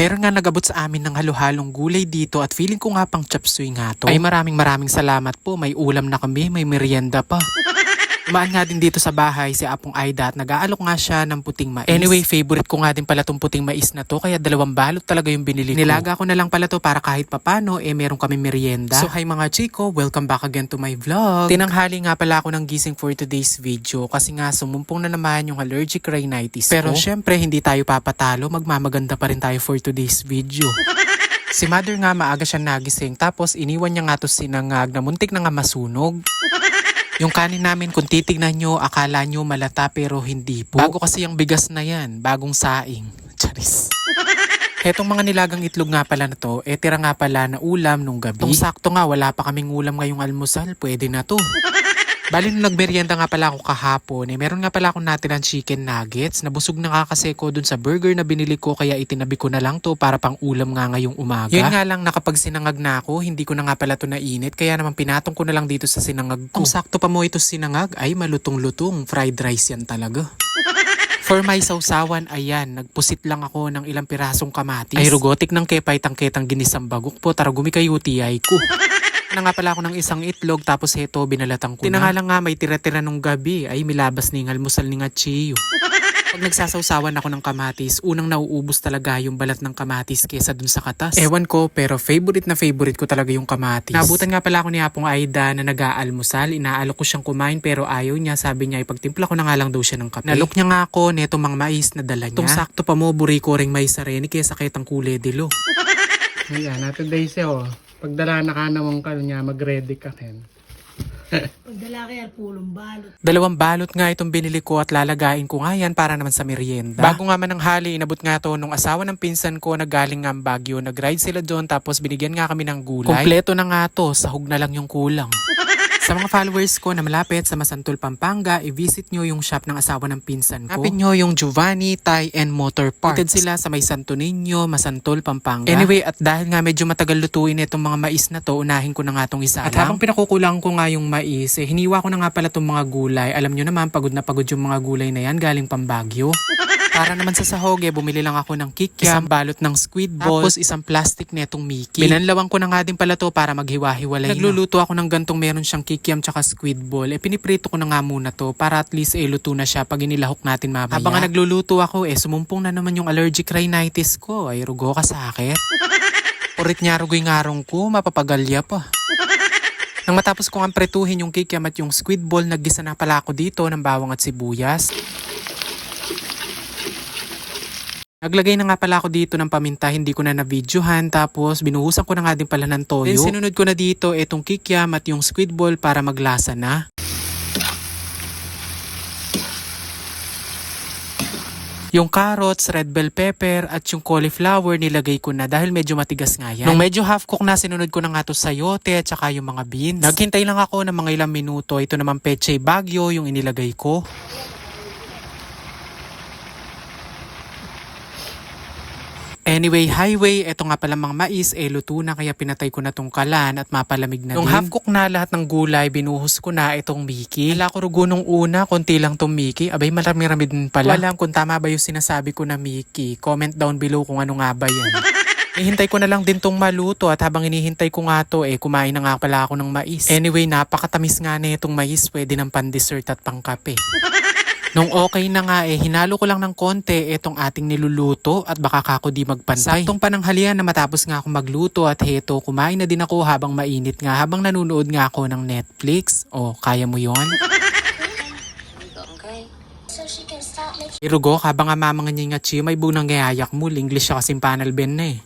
Meron nga nagabot sa amin ng halo-halong gulay dito at feeling ko nga pang chop suey nga to. Ay maraming maraming salamat po. May ulam na kami, may merienda pa. Umaan nga din dito sa bahay si Apong Aida at nag-aalok nga siya ng puting mais. Anyway, favorite ko nga din pala tong puting mais na to kaya dalawang balot talaga yung binili ko. Nilaga ko na lang pala to para kahit papano eh meron kami merienda. So hi mga chiko, welcome back again to my vlog. Tinanghali nga pala ako ng gising for today's video kasi nga sumumpong na naman yung allergic rhinitis Pero syempre hindi tayo papatalo, magmamaganda pa rin tayo for today's video. Si mother nga maaga siya nagising tapos iniwan niya nga to sinangag na muntik na nga masunog. Yung kanin namin kung titignan nyo, akala nyo malata pero hindi po. Bago kasi yung bigas na yan, bagong saing. Charis. Etong mga nilagang itlog nga pala na to, eh tira nga pala na ulam nung gabi. Kung sakto nga, wala pa kaming ulam ngayong almusal, pwede na to. Bali nung nagmerienda nga pala ako kahapon, eh meron nga pala akong natirang chicken nuggets. Nabusog na nga kasi ko dun sa burger na binili ko kaya itinabi ko na lang to para pang ulam nga ngayong umaga. Yun nga lang nakapag sinangag na ako, hindi ko na nga pala to nainit kaya naman pinatong ko na lang dito sa sinangag ko. Kung sakto pa mo ito sinangag, ay malutong-lutong. Fried rice yan talaga. For my sausawan, ayan, nagpusit lang ako ng ilang pirasong kamatis. Ay rugotik ng kepay tangketang ginisang bagok po, tara gumikay UTI ko. na nga pala ako ng isang itlog tapos heto binalatang ko na. Tinangalang nga may tira-tira nung gabi ay milabas ni almusal ni nga chiyo. Pag nagsasawsawan ako ng kamatis, unang nauubos talaga yung balat ng kamatis kesa dun sa katas. Ewan ko, pero favorite na favorite ko talaga yung kamatis. Nabutan nga pala ako ni Apong Aida na nag-aalmusal. Inaalok ko siyang kumain pero ayaw niya. Sabi niya, ipagtimpla ko na nga lang daw siya ng kape. Nalok niya nga ako neto mga mais na dala niya. Itong sakto pa mo, buri ko ring mais sa reni kesa kitang kule dilo. Ayan, natin days oh. Pagdala na ka naman ka niya, mag-ready ka rin. Pagdala kaya pulong balot. Dalawang balot nga itong binili ko at lalagain ko nga yan para naman sa merienda. Bago nga man ng hali, inabot nga to nung asawa ng pinsan ko na galing nga ang Baguio. Nag-ride sila doon tapos binigyan nga kami ng gulay. Kompleto na nga to, sahog na lang yung kulang. Sa mga followers ko na malapit sa Masantol, Pampanga, i-visit nyo yung shop ng asawa ng pinsan ko. Hanapin nyo yung Giovanni Thai and Motor Parts. Located sila sa may Santo Niño, Masantol, Pampanga. Anyway, at dahil nga medyo matagal lutuin itong mga mais na to, unahin ko na nga tong isa At habang pinakukulang ko nga yung mais, eh, hiniwa ko na nga pala tong mga gulay. Alam nyo naman, pagod na pagod yung mga gulay na yan galing Pambagyo. Para naman sa sahog, eh, bumili lang ako ng kikiam, isang balot ng squid ball, tapos isang plastic netong Mickey. Binanlawan ko na nga din pala to para maghiwa-hiwalay Nagluluto ako ng gantong meron siyang kikiam tsaka squid ball. Eh, piniprito ko na nga muna to para at least eh, luto na siya pag inilahok natin mamaya. Habang nga nagluluto ako, eh, sumumpong na naman yung allergic rhinitis ko. Ay, rugo ka sa akin. Urit niya rugoy ngarong ko, mapapagalya pa. Nang matapos kong ampretuhin yung kikiam at yung squid ball, naggisa na pala ako dito ng bawang at sibuyas. Naglagay na nga pala ako dito ng paminta, hindi ko na na-videohan. Tapos binuhusan ko na nga din pala ng toyo. Then sinunod ko na dito itong kikiam at yung squid ball para maglasa na. Yung carrots, red bell pepper, at yung cauliflower nilagay ko na dahil medyo matigas nga yan. Nung medyo half cook na, sinunod ko na nga to sayote at saka yung mga beans. Naghintay lang ako ng mga ilang minuto. Ito naman peche bagyo yung inilagay ko. Anyway, highway, eto nga pala mga mais, eh luto na kaya pinatay ko na tong kalan at mapalamig na Nung din. half cook na lahat ng gulay, binuhos ko na itong Mickey. Wala ko rugo nung una, konti lang tong Mickey. Abay, marami-rami din pala. Walang kung tama ba yung sinasabi ko na Mickey. Comment down below kung ano nga ba yan. Ihintay ko na lang din tong maluto at habang inihintay ko nga to eh kumain na nga pala ako ng mais. Anyway, napakatamis nga na itong mais, pwede ng pan-dessert at pang-kape. Nung okay na nga eh, hinalo ko lang ng konti itong ating niluluto at baka kako di magpantay. Saktong pananghalian na matapos nga ako magluto at heto, kumain na din ako habang mainit nga, habang nanonood nga ako ng Netflix. O, kaya mo yon? Irugo, habang nga mamang nga chiyo, may bunang gayayak mo, English siya kasing panel ben na eh.